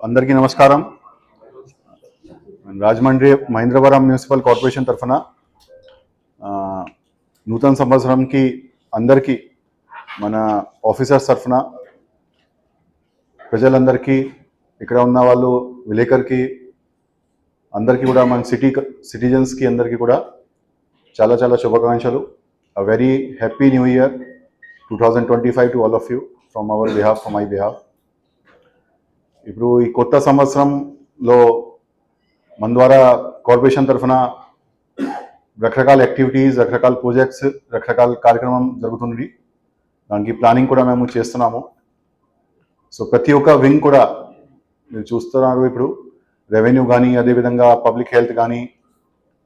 అందరికీ నమస్కారం. Rajahmundry Mahendravaram municipal corporation తరఫున నూతన సంవత్సరంకి అందరికీ మన ఆఫీసర్స్ తరఫున ప్రజలందరికీ ఇక్కడ ఉన్న వాళ్ళు విలేకరికి అందరికీ కూడా మన సిటీ సిటిజన్స్కి అందరికీ కూడా చాలా చాలా శుభాకాంక్షలు. A very happy new year two thousand twenty five to all of you from our behalf from my behalf ఇప్పుడు ఈ కొత్త సంవత్సరంలో మన ద్వారా కార్పొరేషన్ తరఫున రకరకాల యాక్టివిటీస్ రకరకాల ప్రాజెక్ట్స్ రకరకాల కార్యక్రమం జరుగుతుంది. దానికి ప్లానింగ్ కూడా మేము చేస్తున్నాము. సో ప్రతి ఒక్క వింగ్ కూడా మీరు చూస్తున్నారు ఇప్పుడు. రెవెన్యూ కానీ అదేవిధంగా పబ్లిక్ హెల్త్ కానీ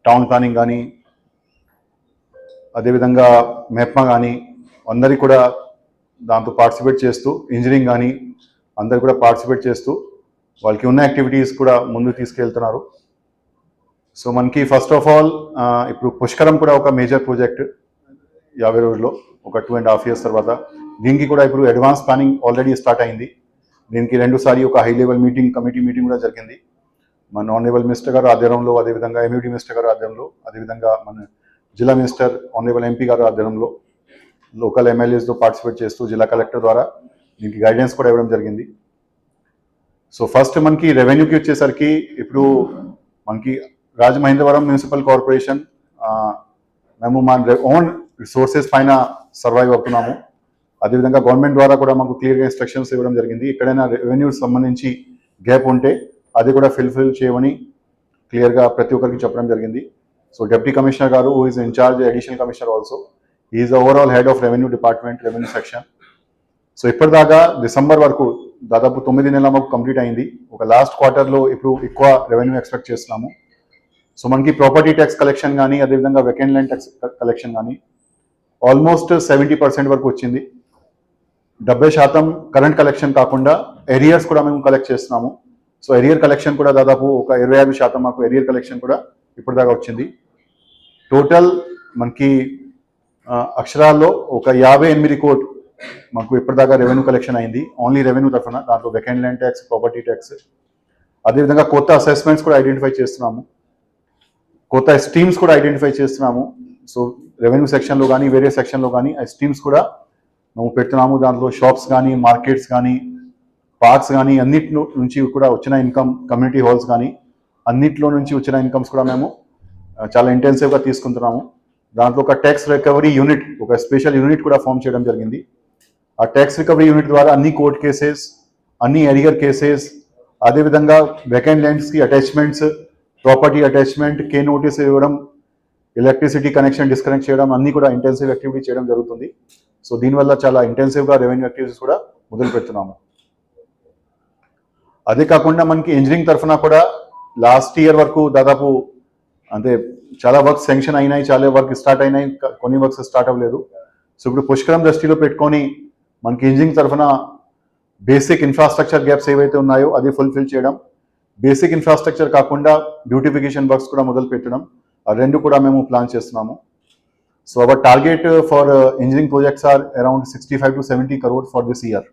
టౌన్ ప్లానింగ్ కానీ అదేవిధంగా మెప్మా కానీ అందరికీ కూడా దాంతో పార్టిసిపేట్ చేస్తూ ఇంజనీరింగ్ కానీ అందరు కూడా పార్టిసిపేట్ చేస్తూ వాళ్ళకి ఉన్న యాక్టివిటీస్ కూడా ముందుకు తీసుకెళ్తున్నారు. సో మనకి ఫస్ట్ ఆఫ్ ఆల్ ఇప్పుడు పుష్కరం కూడా ఒక మేజర్ ప్రాజెక్ట్ యాభై రోజుల్లో ఒక టూ అండ్ హాఫ్ ఇయర్స్ తర్వాత. దీనికి కూడా ఇప్పుడు అడ్వాన్స్ ప్లానింగ్ ఆల్రెడీ స్టార్ట్ అయింది. దీనికి రెండుసారి ఒక high level meeting committee meeting కూడా జరిగింది. మన ఆనరేబుల్ మినిస్టర్ గారు ఆధ్వర్యంలో అదేవిధంగా ఎంయూడీ మినిస్టర్ గారు ఆధ్వర్యంలో అదేవిధంగా మన జిల్లా మినిస్టర్ ఆనరేబుల్ ఎంపీ గారు ఆధ్వర్యంలో లోకల్ ఎమ్మెల్యేస్తో పార్టిసిపేట్ చేస్తూ జిల్లా కలెక్టర్ ద్వారా దీనికి గైడెన్స్ కూడా ఇవ్వడం జరిగింది. సో ఫస్ట్ మనకి రెవెన్యూకి వచ్చేసరికి ఇప్పుడు మనకి రాజమహేంద్రవరం మున్సిపల్ కార్పొరేషన్ మేము మన ఓన్ రిసోర్సెస్ పైన సర్వైవ్ అవుతున్నాము. అదేవిధంగా గవర్నమెంట్ ద్వారా కూడా మాకు క్లియర్గా ఇన్స్ట్రక్షన్స్ ఇవ్వడం జరిగింది. ఎక్కడైనా రెవెన్యూ సంబంధించి గ్యాప్ ఉంటే అది కూడా ఫిల్ఫిల్ చేయమని క్లియర్గా ప్రతి ఒక్కరికి చెప్పడం జరిగింది. సో డెప్యూటీ కమిషనర్ గారు who is incharge additional commissioner also is overall head of revenue department revenue section so ఇప్పటిదాకా డిసెంబర్ వరకు దాదాపు తొమ్మిది నెలల మాకు కంప్లీట్ అయింది. ఒక లాస్ట్ క్వార్టర్లో ఇప్పుడు ఎక్కువ రెవెన్యూ ఎక్స్పెక్ట్ చేస్తున్నాము. సో మనకి ప్రాపర్టీ ట్యాక్స్ కలెక్షన్ కానీ అదేవిధంగా వెకెండ్ ల్యాండ్ ట్యాక్స్ కలెక్షన్ కానీ ఆల్మోస్ట్ సెవెంటీ పర్సెంట్ వరకు వచ్చింది. డెబ్బై శాతం కరెంట్ కలెక్షన్ కాకుండా ఎరియర్స్ కూడా మేము కలెక్ట్ చేస్తున్నాము. సో ఎరియర్ కలెక్షన్ కూడా దాదాపు ఒక ఇరవై ఐదు శాతం మాకు ఎరియర్ కలెక్షన్ కూడా ఇప్పటిదాకా వచ్చింది. టోటల్ మనకి అక్షరాల్లో ఒక యాభై ఎనిమిది కోట్ మాకు ఇప్పటిదాకా రెవెన్యూ కలెక్షన్ అయింది. ఓన్లీ రెవెన్యూ తరఫున దాంట్లో vacant land tax property tax అదేవిధంగా కొత్త అసెస్మెంట్స్ కూడా ఐడెంటిఫై చేస్తున్నాము. కొత్త స్ట్రీమ్స్ కూడా ఐడెంటిఫై చేస్తున్నాము. సో రెవెన్యూ సెక్షన్లో కానీ వేరే సెక్షన్లో కానీ ఆ స్ట్రీమ్స్ కూడా మేము పెడుతున్నాము. దాంట్లో షాప్స్ కానీ మార్కెట్స్ కానీ పార్క్స్ కానీ అన్నిటి నుంచి కూడా వచ్చిన ఇన్కమ్ కమ్యూనిటీ హాల్స్ కానీ అన్నిట్లో నుంచి వచ్చిన ఇన్కమ్స్ కూడా మేము చాలా ఇంటెన్సివ్గా తీసుకుంటున్నాము. దాంట్లో ఒక ట్యాక్స్ రికవరీ యూనిట్ ఒక స్పెషల్ యూనిట్ కూడా ఫామ్ చేయడం జరిగింది. ఆ ట్యాక్స్ రికవరీ యూనిట్ ద్వారా అన్ని కోర్ట్ కేసెస్ అన్ని ఎరియర్ కేసెస్ అదేవిధంగా వెకెండ్ ల్యాండ్స్కి అటాచ్మెంట్స్ ప్రాపర్టీ అటాచ్మెంట్ కే నోటీస్ ఇవ్వడం ఎలక్ట్రిసిటీ కనెక్షన్ డిస్కనెక్ట్ చేయడం అన్ని కూడా ఇంటెన్సివ్ యాక్టివిటీ చేయడం జరుగుతుంది. సో దీనివల్ల చాలా ఇంటెన్సివ్గా రెవెన్యూ యాక్టివిటీస్ కూడా మొదలు పెడుతున్నాము. అదే కాకుండా మనకి ఇంజనీరింగ్ తరఫున కూడా లాస్ట్ ఇయర్ వరకు దాదాపు అంటే చాలా వర్క్స్ శాంక్షన్ అయినాయి చాలా వర్క్ స్టార్ట్ అయినాయి కొన్ని వర్క్స్ స్టార్ట్ అవ్వలేదు. సో ఇప్పుడు పుష్కరం దృష్టిలో పెట్టుకొని మనకి ఇంజనీరింగ్ తరఫున బేసిక్ ఇన్ఫ్రాస్ట్రక్చర్ గ్యాప్స్ ఏవైతే ఉన్నాయో అది ఫుల్ఫిల్ చేయడం. బేసిక్ ఇన్ఫ్రాస్ట్రక్చర్ కాకుండా బ్యూటిఫికేషన్ వర్క్స్ కూడా మొదలు పెట్టడం. ఆ రెండు కూడా మేము ప్లాన్ చేస్తున్నాము. So our target for engineering projects are around sixty five to seventy crore for this year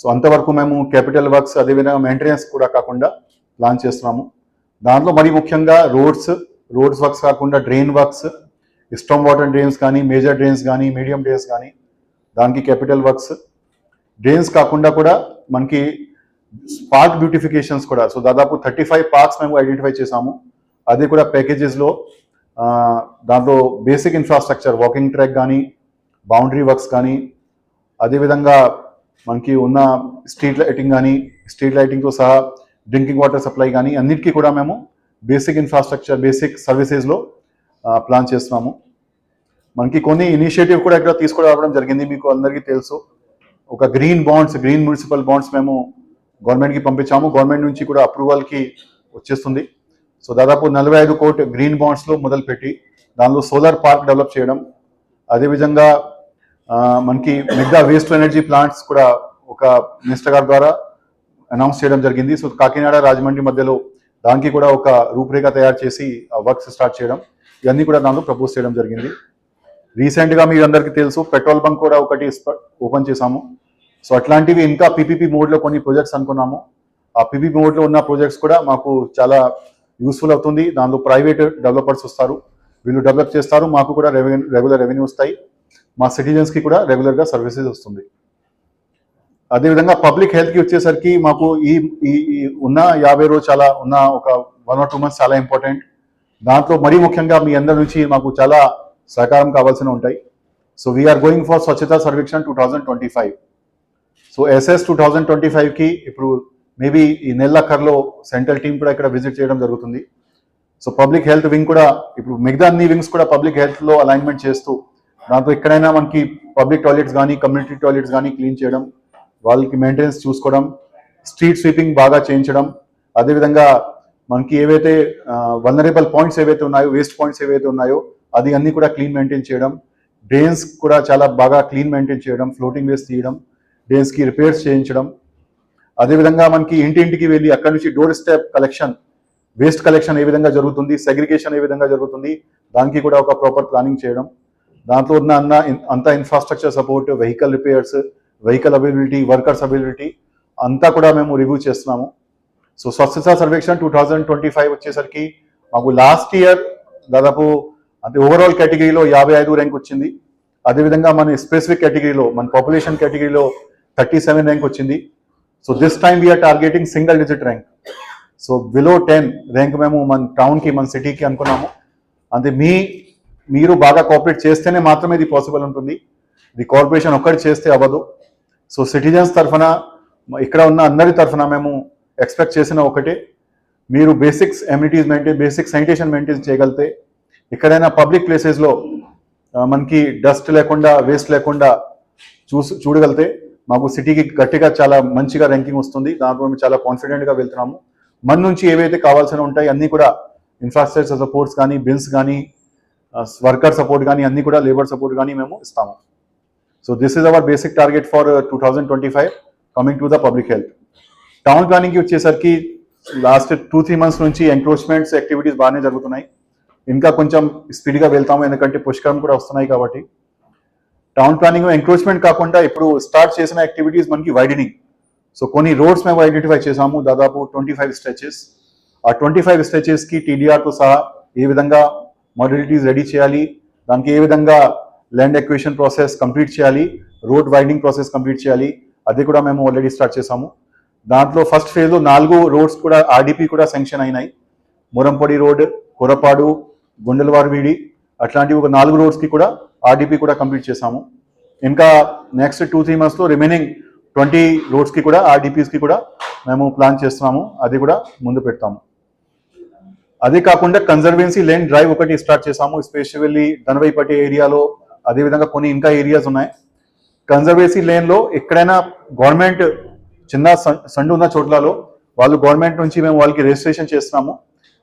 so అంతవరకు మేము క్యాపిటల్ వర్క్స్ అదేవిధంగా మెయింటెనెన్స్ కూడా కాకుండా ప్లాన్ చేస్తున్నాము. దాంట్లో మరి ముఖ్యంగా రోడ్స్ రోడ్స్ వర్క్స్ కాకుండా drain works storm water drains కానీ మేజర్ డ్రైన్స్ కానీ మీడియం డ్రైన్స్ కానీ దానికి క్యాపిటల్ వర్క్స్ డ్రైన్స్ కాకుండా కూడా మనకి పార్క్ బ్యూటిఫికేషన్స్ కూడా. సో దాదాపు థర్టీ ఫైవ్ పార్క్స్ మేము ఐడెంటిఫై చేసాము అది కూడా ప్యాకేజెస్లో దాంట్లో బేసిక్ ఇన్ఫ్రాస్ట్రక్చర్ వాకింగ్ ట్రాక్ కానీ బౌండరీ వర్క్స్ కానీ అదేవిధంగా మనకి ఉన్న స్ట్రీట్ లైటింగ్ కానీ స్ట్రీట్ లైటింగ్తో సహా డ్రింకింగ్ వాటర్ సప్లై కానీ అన్నిటికీ కూడా మేము బేసిక్ ఇన్ఫ్రాస్ట్రక్చర్ బేసిక్ సర్వీసెస్లో ప్లాన్ చేస్తున్నాము. మనకి కొన్ని ఇనిషియేటివ్ కూడా ఇక్కడ తీసుకురావడం జరిగింది. మీకు అందరికీ తెలుసు. ఒక green bonds green municipal bonds మేము గవర్నమెంట్కి పంపించాము. గవర్నమెంట్ నుంచి కూడా అప్రూవల్కి వచ్చేస్తుంది. సో దాదాపు నలభై ఐదు కోట్ గ్రీన్ బాండ్స్లో మొదలుపెట్టి దానిలో సోలార్ పార్క్ డెవలప్ చేయడం అదేవిధంగా మనకి మిగతా వేస్ట్ ఎనర్జీ ప్లాంట్స్ కూడా ఒక మినిస్టర్ గారి ద్వారా అనౌన్స్ చేయడం జరిగింది. సో కాకినాడ రాజమండ్రి మధ్యలో దానికి కూడా ఒక రూపురేఖ తయారు చేసి వర్క్స్ స్టార్ట్ చేయడం ఇవన్నీ కూడా దానిలో ప్రపోజ్ చేయడం జరిగింది. రీసెంట్గా మీ అందరికీ తెలుసు పెట్రోల్ బంక్ కూడా ఒకటి ఓపెన్ చేశాము. సో అట్లాంటివి ఇంకా పీపీపీ మోడ్లో కొన్ని ప్రాజెక్ట్స్ అనుకున్నాము. ఆ పీపీపీ మోడ్లో ఉన్న ప్రాజెక్ట్స్ కూడా మాకు చాలా యూస్ఫుల్ అవుతుంది. దాంట్లో ప్రైవేట్ డెవలపర్స్ వస్తారు. వీళ్ళు డెవలప్ చేస్తారు. మాకు కూడా రెవెన్యూ రెగ్యులర్ రెవెన్యూ వస్తాయి. మా సిటిజన్స్కి కూడా రెగ్యులర్గా సర్వీసెస్ వస్తుంది. అదేవిధంగా పబ్లిక్ హెల్త్కి వచ్చేసరికి మాకు ఈ ఈ ఈ ఉన్న యాభై రోజు చాలా ఉన్న ఒక వన్ ఆర్ టూ మంత్స్ చాలా ఇంపార్టెంట్ దాంట్లో మరీ ముఖ్యంగా మీ అందరి నుంచి మాకు చాలా సహకారం కావాల్సిన ఉంటాయి. So we're going for Swachhata Survekshan two thousand twenty five so S S two thousand twenty ఫైవ్కి ఇప్పుడు మేబీ ఈ నెల్లఖర్లో సెంట్రల్ టీం కూడా ఇక్కడ విజిట్ చేయడం జరుగుతుంది. సో పబ్లిక్ హెల్త్ వింగ్ కూడా ఇప్పుడు మిగతా అన్ని వింగ్స్ కూడా పబ్లిక్ హెల్త్లో అలైన్మెంట్ చేస్తూ దాంతో ఎక్కడైనా మనకి పబ్లిక్ టాయిలెట్స్ కానీ కమ్యూనిటీ టాయిలెట్స్ కానీ క్లీన్ చేయడం వాళ్ళకి మెయింటెనెన్స్ చూసుకోవడం స్ట్రీట్ స్వీపింగ్ బాగా చేయించడం అదేవిధంగా మనకి ఏవైతే వనరబుల్ పాయింట్స్ ఏవైతే ఉన్నాయో వేస్ట్ పాయింట్స్ ఏవైతే ఉన్నాయో అది అన్ని కూడా క్లీన్ మెయింటైన్ చేయడం డ్రైన్స్ కూడా చాలా బాగా క్లీన్ మెయింటైన్ చేయడం ఫ్లోటింగ్ వేస్ట్ తీయడం డ్రైన్స్కి రిపేర్స్ చేయించడం. అదేవిధంగా మనకి ఇంటింటికి వెళ్ళి అక్కడి నుంచి door step collection waste collection ఏ విధంగా జరుగుతుంది సెగ్రిగేషన్ ఏ విధంగా జరుగుతుంది దానికి కూడా ఒక ప్రాపర్ ప్లానింగ్ చేయడం. దాంట్లో ఉన్న అన్న అంతా infrastructure support vehicle repairs vehicle availability workers availability అంతా కూడా మేము రివ్యూ చేస్తున్నాము. So Swachhata Survekshan two thousand twenty five వచ్చేసరికి మాకు లాస్ట్ ఇయర్ దాదాపు అంటే ఓవరాల్ కేటగిరీలో యాభై ఐదు ర్యాంక్ వచ్చింది. అదేవిధంగా మన స్పెసిఫిక్ కేటగిరీలో మన పాపులేషన్ కేటగిరీలో థర్టీ సెవెన్ ర్యాంక్ వచ్చింది so this time we're targeting single digit rank so below ten rank మేము మన టౌన్కి మన సిటీకి అనుకున్నాము. అంటే మీ మీరు బాగా కోఆపరేట్ చేస్తేనే మాత్రమే ఇది పాసిబుల్ ఉంటుంది. ఇది కార్పొరేషన్ ఒక్కటి చేస్తే అవ్వదు. సో సిటిజన్స్ తరఫున ఇక్కడ ఉన్న అందరి తరఫున మేము ఎక్స్పెక్ట్ చేసిన ఒకటే. మీరు basics amenities maintain basic sanitation maintain చేయగలిగితే ఎక్కడైనా పబ్లిక్ ప్లేసెస్లో మనకి డస్ట్ లేకుండా వేస్ట్ లేకుండా చూసి చూడగలిగితే మాకు సిటీకి గట్టిగా చాలా మంచిగా ర్యాంకింగ్ వస్తుంది. దాంట్లో మేము చాలా కాన్ఫిడెంట్గా వెళ్తున్నాము. మన నుంచి ఏవైతే కావాల్సిన ఉంటాయి అన్నీ కూడా ఇన్ఫ్రాస్ట్రక్చర్ సపోర్ట్స్ కానీ బిల్స్ కానీ వర్కర్ సపోర్ట్ కానీ అన్నీ కూడా లేబర్ సపోర్ట్ కానీ మేము ఇస్తాము. So this is our basic target for two thousand twenty five coming to the public health town ప్లానింగ్కి వచ్చేసరికి లాస్ట్ టూ త్రీ మంత్స్ నుంచి ఎంక్రోచ్మెంట్స్ యాక్టివిటీస్ బాగానే జరుగుతున్నాయి. ఇంకా కొంచెం స్పీడ్గా వెళ్తాము ఎందుకంటే పుష్కరం కూడా వస్తున్నాయి కాబట్టి. టౌన్ ప్లానింగ్ ఎంక్రోచ్మెంట్ కాకుండా ఇప్పుడు స్టార్ట్ చేసిన యాక్టివిటీస్ మనకి వైడనింగ్ సో కొన్ని రోడ్స్ మేము ఐడెంటిఫై చేసాము దాదాపు ట్వంటీ ఫైవ్ స్ట్రెచెస్ ఆ ట్వంటీ ఫైవ్ స్ట్రెచెస్కి టీడీఆర్తో సహా ఏ విధంగా మాడ్యులిటీస్ రెడీ చేయాలి దానికి ఏ విధంగా ల్యాండ్ ఎక్వేషన్ ప్రాసెస్ కంప్లీట్ చేయాలి రోడ్ వైడింగ్ ప్రాసెస్ కంప్లీట్ చేయాలి అది కూడా మేము ఆల్రెడీ స్టార్ట్ చేసాము దాంట్లో ఫస్ట్ ఫేజ్లో నాలుగు రోడ్స్ కూడా ఆర్డీపీ కూడా శాంక్షన్ అయినాయి. మురంపొడి రోడ్ కొరపాడు గుండెలవారివీడి అట్లాంటివి ఒక నాలుగు రోడ్స్కి కూడా ఆర్డీపీ కూడా కంప్లీట్ చేసాము ఇంకా నెక్స్ట్ టూ త్రీ మంత్స్లో రిమైనింగ్ ట్వంటీ రోడ్స్కి కూడా ఆర్డీపీస్కి కూడా మేము ప్లాన్ చేస్తున్నాము. అది కూడా ముందు పెడతాము. అదే కాకుండా కన్జర్వెన్సీ లేన్ డ్రైవ్ ఒకటి స్టార్ట్ చేసాము స్పెషల్లీ ధనవైపట్టి ఏరియాలో అదేవిధంగా కొన్ని ఇంకా ఏరియాస్ ఉన్నాయి. కన్జర్వేసీ లేన్లో ఎక్కడైనా గవర్నమెంట్ చిన్న సన్- సండు ఉన్న చోట్లలో వాళ్ళు గవర్నమెంట్ నుంచి మేము వాళ్ళకి రిజిస్ట్రేషన్ చేస్తున్నాము.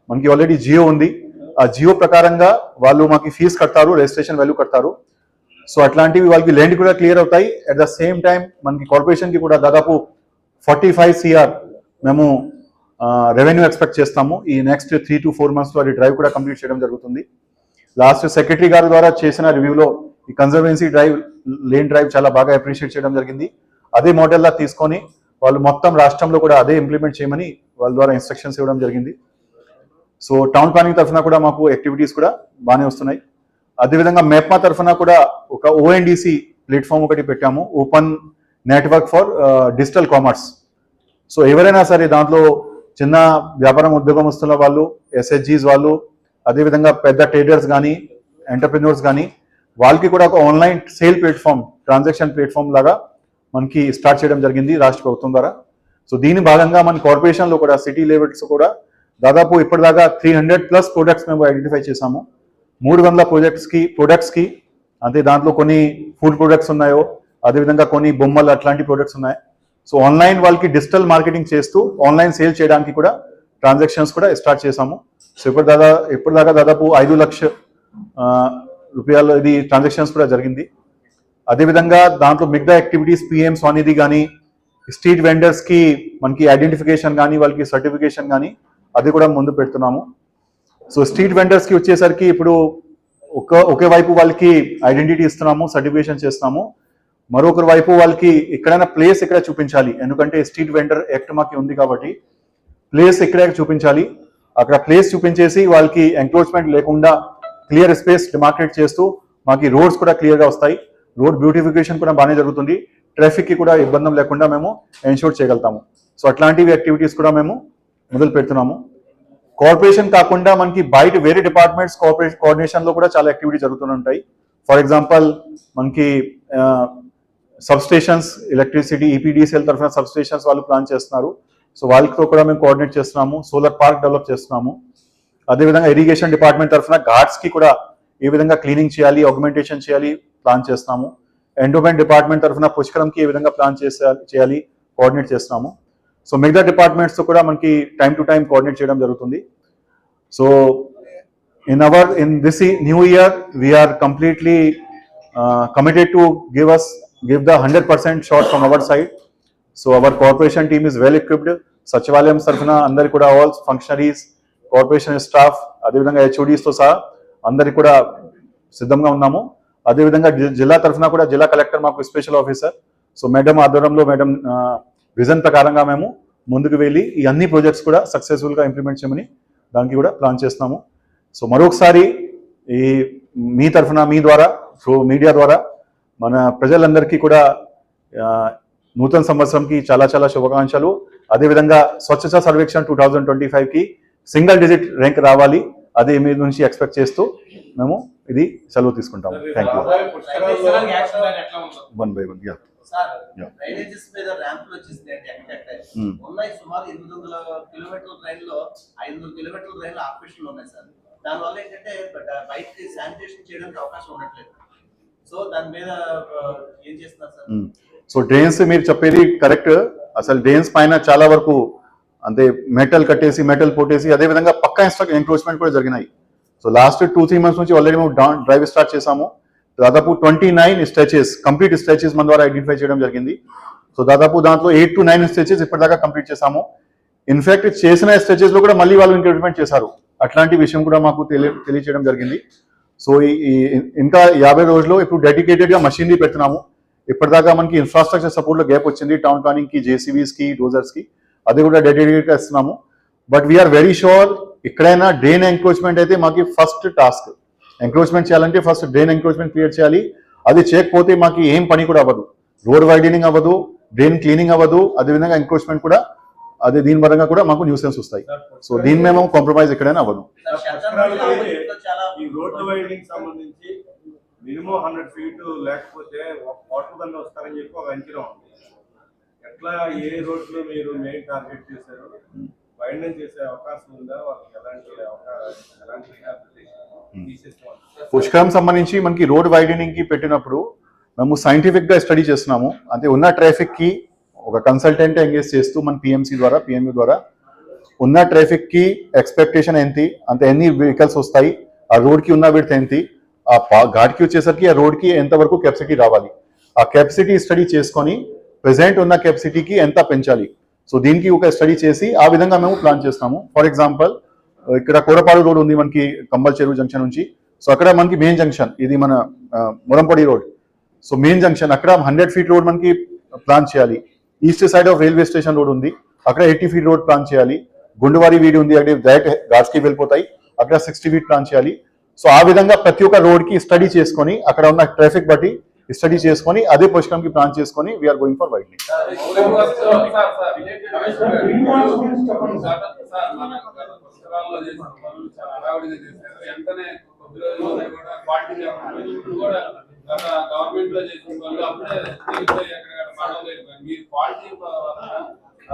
మనకి ఆల్రెడీ జియో ఉంది. ఆ జియో ప్రకారంగా వాళ్ళు మాకు ఫీజు కడతారు రిజిస్ట్రేషన్ వాల్యూ కడతారు. సో అట్లాంటివి వాళ్ళకి ల్యాండ్ కూడా క్లియర్ అవుతాయి. అట్ ద సేమ్ టైం మనకి కార్పొరేషన్కి కూడా దాదాపు ఫార్టీ ఫైవ్ సిఆర్ మేము రెవెన్యూ ఎక్స్పెక్ట్ చేస్తాము. ఈ నెక్స్ట్ త్రీ టు ఫోర్ మంత్స్లో అది డ్రైవ్ కూడా కంప్లీట్ చేయడం జరుగుతుంది. లాస్ట్ సెక్రటరీ గారి ద్వారా చేసిన రివ్యూలో ఈ కన్జర్వెన్సీ డ్రైవ్ లేన్ డ్రైవ్ చాలా బాగా అప్రిషియేట్ చేయడం జరిగింది. అదే మోడల్లా తీసుకొని వాళ్ళు మొత్తం రాష్ట్రంలో కూడా అదే ఇంప్లిమెంట్ చేయమని వాళ్ళ ద్వారా ఇన్స్ట్రక్షన్స్ ఇవ్వడం జరిగింది. సో టౌన్ ప్లానింగ్ తరఫున కూడా మాకు యాక్టివిటీస్ కూడా బాగానే వస్తున్నాయి. అదేవిధంగా మెప్మా తరఫున కూడా ఒక ఓఎన్డిసి ప్లాట్ఫామ్ ఒకటి పెట్టాము. Open network for digital commerce so ఎవరైనా సరే దాంట్లో చిన్న వ్యాపారం ఉద్యోగస్తుల వాళ్ళు ఎస్హెచ్జీస్ వాళ్ళు అదేవిధంగా పెద్ద ట్రేడర్స్ కానీ ఎంటర్ప్రినర్స్ కానీ వాళ్ళకి కూడా ఒక online sale platform transaction platform లాగా మనకి స్టార్ట్ చేయడం జరిగింది రాష్ట్ర ప్రభుత్వం ద్వారా. సో దీని భాగంగా మన కార్పొరేషన్లో కూడా సిటీ లెవెల్స్ కూడా దాదాపు ఇప్పటిదాకా త్రీ హండ్రెడ్ ప్లస్ ప్రొడక్ట్స్ మేము ఐడెంటిఫై చేశాము. మూడు వందల ప్రాజెక్ట్స్కి ప్రొడక్ట్స్కి అంటే దాంట్లో కొన్ని ఫుడ్ ప్రొడక్ట్స్ ఉన్నాయో అదేవిధంగా కొన్ని బొమ్మలు అట్లాంటి ప్రొడక్ట్స్ ఉన్నాయి. సో ఆన్లైన్ వాళ్ళకి డిజిటల్ మార్కెటింగ్ చేస్తూ ఆన్లైన్ సేల్ చేయడానికి కూడా ట్రాన్సాక్షన్స్ కూడా స్టార్ట్ చేశాము. సో ఇప్పుడు దాదా ఇప్పుడు దాకా దాదాపు ఐదు లక్ష రూపాయలు ఇది ట్రాన్సాక్షన్స్ కూడా జరిగింది. అదేవిధంగా దాంట్లో మిగతా యాక్టివిటీస్ పిఎం స్వానిధి కానీ స్ట్రీట్ వెండర్స్కి మనకి ఐడెంటిఫికేషన్ కానీ వాళ్ళకి సర్టిఫికేషన్ కానీ అది కూడా ముందు పెడుతున్నాము. సో స్ట్రీట్ వెండర్స్కి వచ్చేసరికి ఇప్పుడు ఒక ఒకే వైపు వాళ్ళకి ఐడెంటిటీ ఇస్తున్నాము సర్టిఫికేషన్ చేస్తున్నాము. మరొకరి వైపు వాళ్ళకి ఎక్కడైనా ప్లేస్ ఇక్కడ చూపించాలి? ఎందుకంటే స్ట్రీట్ వెండర్ యాక్ట్ మాకి ఉంది కాబట్టి ప్లేస్ ఇక్కడే చూపించాలి. అక్కడ ప్లేస్ చూపించేసి వాళ్ళకి ఎంక్రోచ్మెంట్ లేకుండా క్లియర్ స్పేస్ డిమార్కేట్ చేస్తూ మాకు రోడ్స్ కూడా క్లియర్గా వస్తాయి. రోడ్ బ్యూటిఫికేషన్ కూడా బాగానే జరుగుతుంది. ట్రాఫిక్కి కూడా ఇబ్బంది లేకుండా మేము ఎన్షూర్ చేయగలుగుతాము. సో అట్లాంటివి యాక్టివిటీస్ కూడా మేము మొదలు పెడుతున్నాము. కార్పొరేషన్ కాకుండా మనకి బయట వేరే డిపార్ట్మెంట్స్ కార్పొరేషన్ కోఆర్డినేషన్లో కూడా చాలా యాక్టివిటీ జరుగుతుంటాయి ఫర్ ఎగ్జాంపుల్ మనకి సబ్ స్టేషన్స్ ఎలక్ట్రిసిటీ ఈపీడీసీఎల్ తరఫున సబ్ స్టేషన్స్ వాళ్ళు ప్లాన్ చేస్తున్నారు. సో వాళ్ళతో కూడా మేము కోఆర్డినేట్ చేస్తున్నాము. సోలార్ పార్క్ డెవలప్ చేస్తున్నాము. అదేవిధంగా ఇరిగేషన్ డిపార్ట్మెంట్ తరఫున ఘాట్స్కి కూడా ఏ విధంగా క్లీనింగ్ చేయాలి ఆగ్మెంటేషన్ చేయాలి ప్లాన్ చేస్తున్నాము. ఎండోమెంట్ డిపార్ట్మెంట్ తరఫున పుష్కరంకి ఏ విధంగా ప్లాన్ చేసే చేయాలి కోఆర్డినేట్ చేస్తున్నాము. సో మిగతా డిపార్ట్మెంట్స్తో కూడా మనకి టైం టు టైం కోఆర్డినేట్ చేయడం జరుగుతుంది. So in our in this new new year we are completely uh, committed to give us give the 100% shot from our side. So our corporation team is well equipped. సచివాలయం తరఫున అందరికి కూడా all functionaries corporation staff అదేవిధంగా హెచ్ఓడిస్తో సహా అందరికి కూడా సిద్ధంగా ఉన్నాము. అదేవిధంగా జి- జిల్లా తరఫున కూడా జిల్లా కలెక్టర్ మాకు స్పెషల్ ఆఫీసర్ సో మేడం ఆధ్వర్యంలో మేడం విజన్ ప్రకారంగా మేము ముందుకు వెళ్ళి ఈ అన్ని ప్రాజెక్ట్స్ కూడా సక్సెస్ఫుల్గా ఇంప్లిమెంట్ చేయమని దానికి కూడా ప్లాన్ చేస్తున్నాము. సో మరొకసారి ఈ మీ తరఫున మీ ద్వారా త్రూ మీడియా ద్వారా మన ప్రజలందరికీ కూడా నూతన సంవత్సరంకి చాలా చాలా శుభాకాంక్షలు. అదేవిధంగా Swachhata Survekshan two thousand twenty ఫైవ్కి సింగిల్ డిజిట్ ర్యాంక్ రావాలి. అదే మీ నుంచి ఎక్స్పెక్ట్ చేస్తూ మేము ఇది సెలవు తీసుకుంటాము. Thank you one by one ya sir. Drainages మీద ర్యాంపులు వచ్చేసింది అంటే ఎక్కడెక్కడ Hmm. ఉన్నాయి సుమారు ఎనిమిది వందల కిలోమీటర్ల ట్రైన్లో ఐదు వందల కిలోమీటర్ల ట్రైన్లో ఆపరేషన్లు ఉన్నాయి సార్. దానివల్ల ఏంటంటే బ- బయటకి శానిటేషన్ చేయడానికి అవకాశం ఉండట్లేదు. సో దాని మీద ఏం చేస్తున్నారు సార్? సో డ్రైన్స్ మీరు చెప్పేది కరెక్ట్ అసలు డ్రైన్స్ పైన చాలా వరకు అంటే మెటల్ కట్టేసి మెటల్ పోటేసి అదే విధంగా పక్కా ఇన్స్ట్రక్ ఎంక్రోచ్మెంట్ కూడా జరిగినాయి. So last two three months నుంచి ఆల్రెడీ మేము డ్రైవ్ స్టార్ట్ చేసాము. దాదాపు twenty nine stretches complete stretches మన ద్వారా ఐడెంటిఫై చేయడం జరిగింది. సో దాదాపు దాంట్లో ఎయిట్ టు నైన్ స్ట్రెచెస్ ఇప్పటిదాకా కంప్లీట్ చేసాము ఇన్ఫాక్ట్ చేసిన స్ట్రెచెస్లో కూడా మళ్ళీ వాళ్ళు ఇంక్రిమెంట్ చేశారు. అట్లాంటి విషయం కూడా మాకు తెలియ తెలియచేయడం జరిగింది. సో ఈ ఇంకా యాభై రోజుల్లో ఇప్పుడు డెడికేటెడ్గా మషినరీ పెడుతున్నాము. ఇప్పటిదాకా మనకి ఇన్ఫ్రాస్ట్రక్చర్ సపోర్ట్లో గ్యాప్ వచ్చింది. టౌన్ ప్లానింగ్కి జేసీబీస్కి డోజర్స్కి. అది కూడా డెడికేటెడ్గా ఇస్తున్నాము. బట్ వీఆర్ వెరీ షూర్ ఎక్కడైనా డ్రైన్ ఎంక్రోచ్మెంట్ అయితే మాకు ఫస్ట్ టాస్క్ ఎంక్రోచ్మెంట్ చేయాలంటే ఫస్ట్ డ్రైన్ ఎంక్రోచ్మెంట్ క్రియేట్ చేయాలి. అది చేయకపోతే మాకు ఏం పని కూడా అవ్వదు. రోడ్ వైడనింగ్ అవ్వదు డ్రైన్ క్లీనింగ్ అవ్వదు అదేవిధంగా ఎంక్రోచ్మెంట్ కూడా అదే దీని పరంగా కూడా మాకు న్యూసెన్స్ వస్తాయి. సో దీని మేము కాంప్రమైజ్ ఎక్కడైనా అవ్వదు. మినిమం హండ్రెడ్ ఫీట్ లేకపోతే వాటర్ బండి వస్తారని చెప్పి ఒక అంచనా ఉంది. ఎట్లా ఏ రోడ్లు మీరు మెయిన్ టార్గెట్ చేశారు? వైండింగ్ చేసే అవకాశం ఉందా? వాళ్ళకి ఎలాంటి అవకాశం ఎలాంటి తీసేస్తాం పుష్కరం సంబంధించి మనకి రోడ్ వైడనింగ్కి పెట్టినప్పుడు మేము సైంటిఫిక్గా స్టడీ చేస్తున్నాము. అంటే ఉన్న ట్రాఫిక్కి ఒక కన్సల్టెంట్ ఎంగేజ్ చేస్తూ మన పిఎంసి ద్వారా పిఎంయు ద్వారా ఉన్న ట్రాఫిక్కి ఎక్స్పెక్టేషన్ ఏంటి? అంటే ఎన్ని వెహికల్స్ వస్తాయి? ఆ రోడ్కి ఉన్న విడత ఏంటి? ఆ పా- ఘాట్కి వచ్చేసరికి ఆ రోడ్కి ఎంత వరకు కెపాసిటీ రావాలి? ఆ కెపాసిటీ స్టడీ చేసుకొని ప్రెసెంట్ ఉన్న కెపాసిటీకి ఎంత పెంచాలి? సో దీనికి ఒక స్టడీ చేసి ఆ విధంగా మేము ప్లాన్ చేస్తాము. ఫర్ ఎగ్జాంపుల్ uh, ఇక్కడ కోరపాడు రోడ్ ఉంది మనకి కంబల్ చెరువు జంక్షన్ నుంచి. సో అక్కడ మనకి మెయిన్ జంక్షన్ ఇది మన uh, Morampudi road. So main junction అక్కడ హండ్రెడ్ ఫీట్ రోడ్ మనకి ప్లాన్ చేయాలి. East side of railway station road ఉంది. అక్కడ ఎయిటీ ఫీట్ రోడ్ ప్లాన్ చేయాలి. గుండువారి వీడి ఉంది అక్కడ డైరెక్ట్ ఘాట్స్కి వెళ్ళిపోతాయి. అక్కడ సిక్స్టీ ఫీట్ ప్లాన్ చేయాలి. సో ఆ విధంగా ప్రతి ఒక్క రోడ్కి స్టడీ చేసుకొని అక్కడ ఉన్న ట్రాఫిక్ బట్టి స్టడీ చేసుకొని అదే పుష్కరం ప్లాన్ చేసుకొని వీఆర్ గోయింగ్ ఫర్ వైడ్నింగ్ గవర్నమెంట్లో చేసిన వాళ్ళు అప్పుడే తీరిపోయి ఎక్కడెక్కడ పడవ మీరు క్వాలిటీ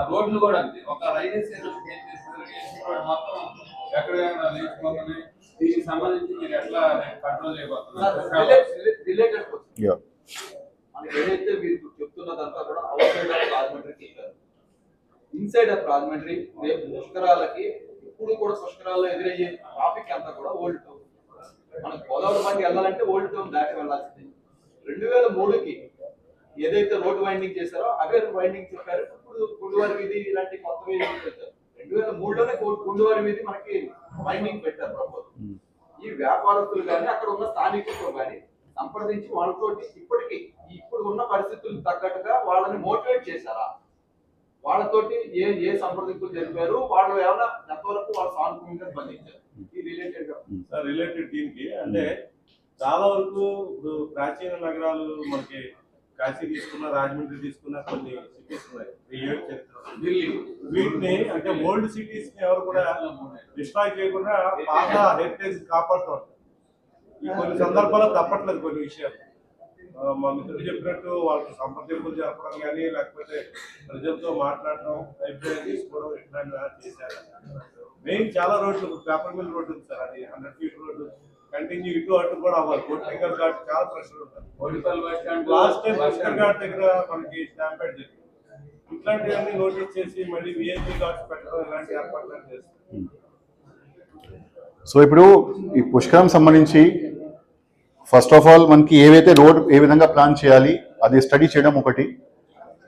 రోడ్లు కూడా అంతే. ఒక రైల్వే స్టేషన్ ఏం చేస్తారు మొత్తం ఎక్కడైనా లేచిపోతుంది దీనికి సంబంధించి మీరు ఎట్లా కంట్రోల్ చేయబోతున్నారు? మనకి ఏదైతే మీరు చెప్తున్నదంతా కూడా అవుట్ సైడ్ ఆఫ్ రాజమండ్రికి ఇన్సైడ్ ఆఫ్ రాజమండ్రి రేపు పుష్కరాలకి ఇప్పుడు కూడా పుష్కరాల్లో ఎదురయ్యే ట్రాఫిక్ అంతా కూడా ఓల్డ్ టౌన్ మనకు గోదావరి బండి వెళ్ళాలంటే ఓల్డ్ టౌన్ దాటి వెళ్ళాల్సింది. రెండు వేల మూడుకి ఏదైతే రోడ్ వైండింగ్ చేశారో అవే వైండింగ్ చెప్పారు. ఇప్పుడు గుండువారి వీధి ఇలాంటి కొత్త వీధి పెట్టారు? రెండు వేల మూడులోనే గుండువారి వీధి మనకి వైండింగ్ పెట్టారు ప్రభుత్వం. ఈ వ్యాపారస్తులు కానీ అక్కడ ఉన్న స్థానికులు కానీ సంప్రదించి వాళ్ళతోటి ఇప్పటికి ఇప్పుడు ఉన్న పరిస్థితులకు తగ్గట్టుగా వాళ్ళని మోటివేట్ చేశారా? వాళ్ళతోటి ఏ ఏ సంప్రదింపులు జరిపారు? వాళ్ళు ఏమైనా ఎంతవరకు వాళ్ళు సానుకూలంగా స్పందించారు? ఈ రిలేటెడ్గా. రిలేటెడ్ టీమ్కి అంటే చాలా వరకు ఇప్పుడు ప్రాచీన నగరాలు మనకి కాశీ తీసుకున్న రాజమండ్రి తీసుకున్న కొన్ని సిటీస్ ఉన్నాయి. ఢిల్లీ. వీటిని అంటే ఓల్డ్ సిటీస్ని ఎవరు కూడా డిస్ట్రాయ్ చేయకుండా పాత హెరిటేజ్ కాపాడుతూ ఈ కొన్ని సందర్భాల్లో తప్పట్లేదు కొన్ని విషయాలు. మా మిత్రుడు చెప్పినట్టు వాళ్ళకి సంప్రదింపులు జరపడం కానీ లేకపోతే ప్రజలతో మాట్లాడడం అభిప్రాయం తీసుకోవడం ఇట్లాంటివి చేశారు. మెయిన్ చాలా రోడ్లు పేపర్ మిల్ రోడ్డు ఉంది సార్ అది హండ్రెడ్ ఫీట్ రోడ్డు. కంటిన్యూ ఇటు అటు కూడా అవ్వాలి. కోటింగల్ ఘాట్ చాలా ప్రెషర్ ఉంటుంది. లాస్ట్ టైం పుష్కర్ ఘాట్ దగ్గర మనకి స్టాంపేట్ జరిగింది. ఇట్లాంటివన్నీ నోటీస్ చేసి మళ్ళీ విఐపి ఘాట్స్ పెట్టడం ఇలాంటి ఏర్పాట్లు చేస్తారు. సో ఇప్పుడు ఈ పుష్కరం సంబంధించి ఫస్ట్ ఆఫ్ ఆల్ మనకి ఏవైతే రోడ్ ఏ విధంగా ప్లాన్ చేయాలి అది స్టడీ చేయడం ఒకటి.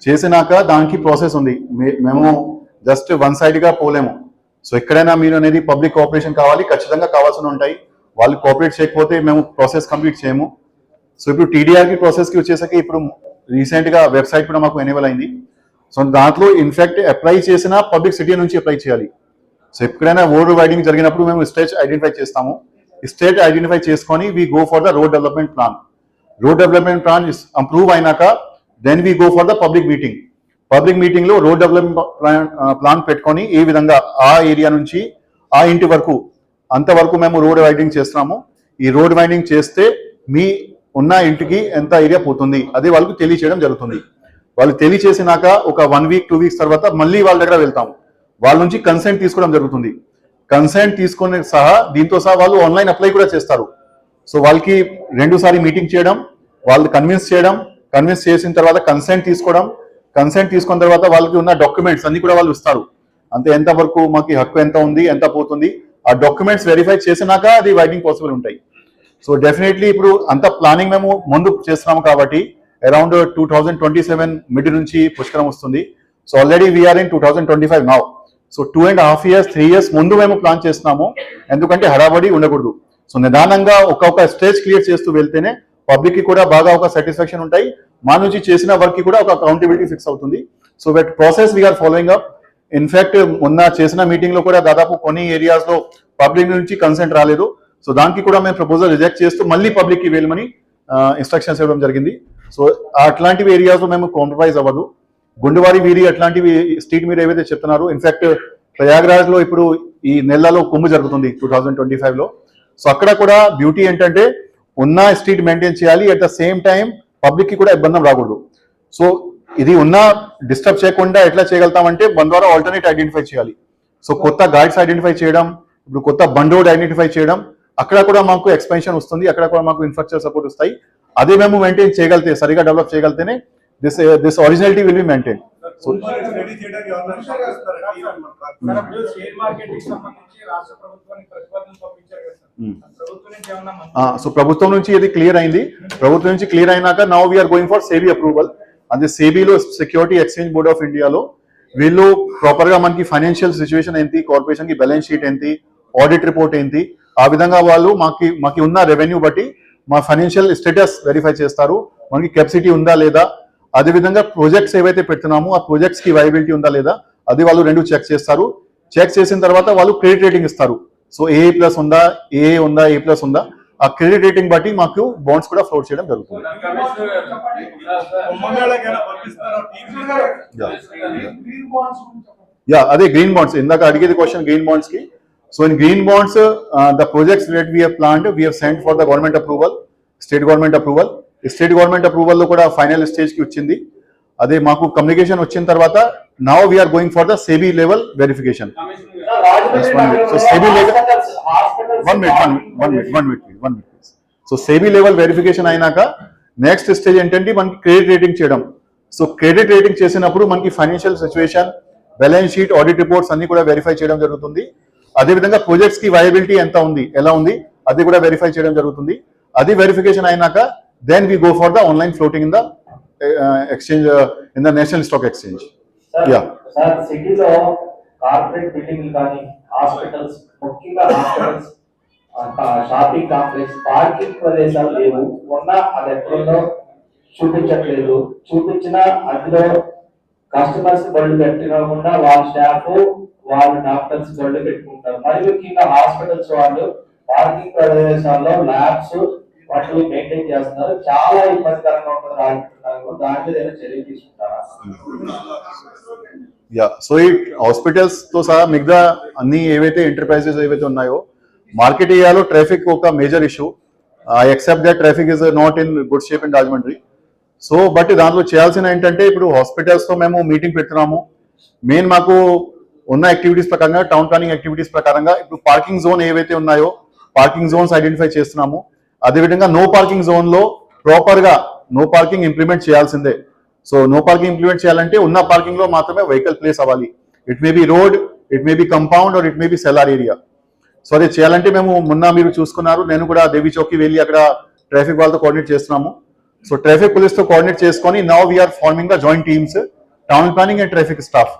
చేసినాక దానికి ప్రాసెస్ ఉంది. మే- మేము జస్ట్ వన్ సైడ్గా పోలేము. సో ఎక్కడైనా మీరు అనేది పబ్లిక్ కోఆపరేషన్ కావాలి ఖచ్చితంగా కావాల్సి ఉంటాయి. వాళ్ళు కోఆపరేట్ చేయకపోతే మేము ప్రాసెస్ కంప్లీట్ చేయము. సో ఇప్పుడు టీడీఆర్కి ప్రాసెస్కి వచ్చేసరికి ఇప్పుడు రీసెంట్గా వెబ్సైట్ కూడా మాకు ఎనేబుల్ అయింది. సో దాంట్లో ఇన్ఫాక్ట్ అప్లై చేసిన పబ్లిక్ సిటీ నుంచి అప్లై చేయాలి. సో ఎప్పుడైనా రోడ్ వైడింగ్ జరిగినప్పుడు మేము స్టేట్ ఐడెంటిఫై చేస్తాము. స్టేట్ ఐడెంటిఫై చేసుకొని we go for the road development plan road development plan approve అయినాక then we go for the public meeting public మీటింగ్లో రోడ్ డెవలప్మెంట్ ప్లాన్ ప్లాన్ పెట్టుకొని ఏ విధంగా ఆ ఏరియా నుంచి ఆ ఇంటి వరకు అంతవరకు మేము రోడ్ వైడింగ్ చేస్తున్నాము. ఈ రోడ్ వైడింగ్ చేస్తే మీ ఉన్న ఇంటికి ఎంత ఏరియా పోతుంది? అది వాళ్ళకి తెలియచేయడం జరుగుతుంది. వాళ్ళు తెలియచేసినాక ఒక వన్ వీక్ టూ వీక్స్ తర్వాత మళ్ళీ వాళ్ళ దగ్గర వెళ్తాం వాళ్ళ నుంచి కన్సెంట్ తీసుకోవడం జరుగుతుంది. కన్సెంట్ తీసుకునే సహా దీంతో సహా వాళ్ళు ఆన్లైన్ అప్లై కూడా చేస్తారు. సో వాళ్ళకి రెండుసారి మీటింగ్ చేయడం వాళ్ళు కన్విన్స్ చేయడం కన్విన్స్ చేసిన తర్వాత కన్సెంట్ తీసుకోవడం కన్సెంట్ తీసుకున్న తర్వాత వాళ్ళకి ఉన్న డాక్యుమెంట్స్ అన్ని కూడా వాళ్ళు ఇస్తారు. అంతే ఎంతవరకు మాకు హక్కు ఎంత ఉంది ఎంత పోతుంది ఆ డాక్యుమెంట్స్ వెరిఫై చేసినాక అది వైడింగ్ పాసిబుల్ ఉంటాయి. సో డెఫినెట్లీ ఇప్పుడు అంత ప్లానింగ్ మేము ముందు చేస్తున్నాము కాబట్టి around two thousand twenty seven mid నుంచి పుష్కరం వస్తుంది. So already we're in two thousand twenty five now so two and half years three years ముందు మేము ప్లాన్ చేస్తున్నాము. ఎందుకంటే హడాబడి ఉండకూడదు. సో నిదానంగా ఒక్కొక్క స్టేజ్ క్లియర్ చేస్తూ వెళ్తేనే పబ్లిక్కి కూడా బాగా ఒక సాటిస్ఫాక్షన్ ఉంటాయి. మా నుంచి చేసిన వర్క్కి కూడా ఒక అకౌంటబిలిటీ ఫిక్స్ అవుతుంది. So wet process we're following up in fact మొన్న చేసిన మీటింగ్లో కూడా దాదాపు కొన్ని ఏరియాస్లో పబ్లిక్ నుంచి కన్సెంట్ రాలేదు. సో దానికి కూడా మేము ప్రపోజల్ రిజెక్ట్ చేస్తూ మళ్ళీ పబ్లిక్కి వెళ్ళమని ఇన్స్ట్రక్షన్స్ ఇవ్వడం జరిగింది. సో అట్లాంటివి ఏరియాస్లో మేము కాంప్రమైజ్ అవ్వదు. గుండెవారి వీరి అట్లాంటివి స్ట్రీట్ మీరు ఏవైతే చెప్తున్నారు ఇన్ఫాక్ట్ ప్రయాగ్రాజ్లో ఇప్పుడు ఈ నెలలో కుంభ జరుగుతుంది టూ థౌజండ్ ట్వంటీ ఫైవ్లో. సో అక్కడ కూడా బ్యూటీ ఏంటంటే ఉన్న స్ట్రీట్ మెయింటైన్ చేయాలి అట్ ద సేమ్ టైం పబ్లిక్కి కూడా ఇబ్బంది రాకూడదు. సో ఇది ఉన్న డిస్టర్బ్ చేయకుండా ఎట్లా చేయగలుగుతామంటే మన ద్వారా ఆల్టర్నేట్ ఐడెంటిఫై చేయాలి. సో కొత్త గైడ్స్ ఐడెంటిఫై చేయడం ఇప్పుడు కొత్త బండోడ్ ఐడెంటిఫై చేయడం అక్కడ కూడా మాకు ఎక్స్పెన్షన్ వస్తుంది అక్కడ కూడా మాకు ఇన్ఫ్రాస్ట్రక్చర్ సపోర్ట్ వస్తాయి. అదే మేము మెయింటైన్ చేయగలితే సరిగా develop చేయగలితేనే this this originality will be maintain so ప్రభుత్వం నుంచి ఏమన్నా మంచి సో ప్రభుత్వం నుంచి ఇది క్లియర్ అయింది. ప్రభుత్వం నుంచి క్లియర్ అయినాక now we're going for SEBI approval అదే సేబీలో సెక్యూరిటీ ఎక్స్చేంజ్ బోర్డ్ ఆఫ్ ఇండియాలో వీళ్ళు ప్రాపర్గా మనకి ఫైనాన్షియల్ సిచ్యువేషన్ ఏంటి కార్పొరేషన్కి బ్యాలెన్స్ షీట్ ఏంటి ఆడిట్ రిపోర్ట్ ఏంటి ఆ విధంగా వాళ్ళు మాకి మాకు ఉన్న రెవెన్యూ బట్టి మా ఫైనాన్షియల్ స్టేటస్ వెరిఫై చేస్తారు. మనకి కెపాసిటీ ఉందా లేదా అదే విధంగా ప్రాజెక్ట్స్ ఏవైతే పెడుతున్నామో ఆ ప్రాజెక్ట్స్కి వైబిలిటీ ఉందా లేదా అది వాళ్ళు రెండు చెక్ చేస్తారు. చెక్ చేసిన తర్వాత వాళ్ళు క్రెడిట్ రేటింగ్ ఇస్తారు. సో ఏ ప్లస్ ఉందా ఏ ఉందా ఏ ప్లస్ ఉందా ఆ క్రెడిట్ రేటింగ్ బట్టి మాకు బాండ్స్ కూడా ఫ్లోట్ చేయడం జరుగుతుంది. యా అదే గ్రీన్ బాండ్స్ ఇందాక అడిగేది question green బాండ్స్కి. So in green bonds the projects that we plant we sent for the government approval state government approval state government అప్రూవల్లో కూడా ఫైనల్ స్టేజ్కి వచ్చింది. అదే మాకు కమ్యూనికేషన్ వచ్చిన తర్వాత now we're going for the SEBI level verification commissioner గారు. Just one minute. So SEBI level, one minute, one minute, one minute, one minute, please, one minute. please. So SEBI level verification అయినాక next stage ఏంటంటే మనకి credit rating చేయడం so credit rating చేసినప్పుడు మనకి financial situation balance sheet audit reports అన్ని కూడా verify చేయడం జరుగుతుంది అదేవిధంగా ప్రాజెక్ట్స్కి వయబిలిటీ ఎంత ఉంది ఎలా ఉంది అది కూడా వెరిఫై చేయడం జరుగుతుంది అది వెరిఫికేషన్ అయినాక then we go for the online floating in the exchange in the national stock exchange సిటీలో కార్పొరేట్ బిల్డింగ్లు కానీ హాస్పిటల్స్ ముఖ్యంగా హాస్పిటల్స్ షాపింగ్ కాంప్లెక్స్ పార్కింగ్ ప్రదేశాలు లేవు. ఉన్న అది ఎక్కడుందో చూపించట్లేదు. చూపించినా అందులో కస్టమర్స్ బళ్ళు పెట్టకుండా వాళ్ళ స్టాఫ్ వాళ్ళ డాక్టర్స్ బళ్ళు పెట్టుకుంటారు. మరి ముఖ్యంగా హాస్పిటల్స్ వాళ్ళు పార్కింగ్ ప్రదేశాల్లో ల్యాబ్స్ వాటిని మెయింటైన్ చేస్తున్నారు. చాలా ఇబ్బందికరంగా ఉంటుంది అంటున్నారు దాని మీద చర్య తీసుకుంటారా? యా సో ఈ హాస్పిటల్స్తో సహా మిగతా అన్ని ఏవైతే ఎంటర్ప్రైజెస్ ఏవైతే ఉన్నాయో మార్కెట్ ఏరియాలో ట్రాఫిక్ ఒక major issue I except that traffic is not in good shape in Rajahmundry so but దాంట్లో చేయాల్సిన ఏంటంటే ఇప్పుడు హాస్పిటల్స్తో మేము మీటింగ్ పెడుతున్నాము. మెయిన్ మాకు ఉన్న యాక్టివిటీస్ ప్రకారంగా టౌన్ ప్లానింగ్ యాక్టివిటీస్ ప్రకారంగా ఇప్పుడు పార్కింగ్ జోన్ ఏవైతే ఉన్నాయో పార్కింగ్ జోన్స్ ఐడెంటిఫై చేస్తున్నాము. అదేవిధంగా నో పార్కింగ్ జోన్లో నో పార్కింగ్ ఇంప్లిమెంట్ చేయాల్సిందే. సో నో పార్కింగ్ ఇంప్లిమెంట్ చేయాలంటే ఉన్న పార్కింగ్లో మాత్రమే వెహికల్ ప్లేస్ అవ్వాలి. It may be road it may be compound or it may be cellar area so అది చేయాలంటే మేము మొన్న మీరు చూసుకున్నారు నేను కూడా దేవి చౌకి వెళ్ళి అక్కడ ట్రాఫిక్ వాళ్ళతో కోఆర్డినేట్ చేస్తున్నాము. సో ట్రాఫిక్ పోలీస్తో కోఆర్డినేట్ చేసుకొని now we're forming the joint teams town planning and traffic staff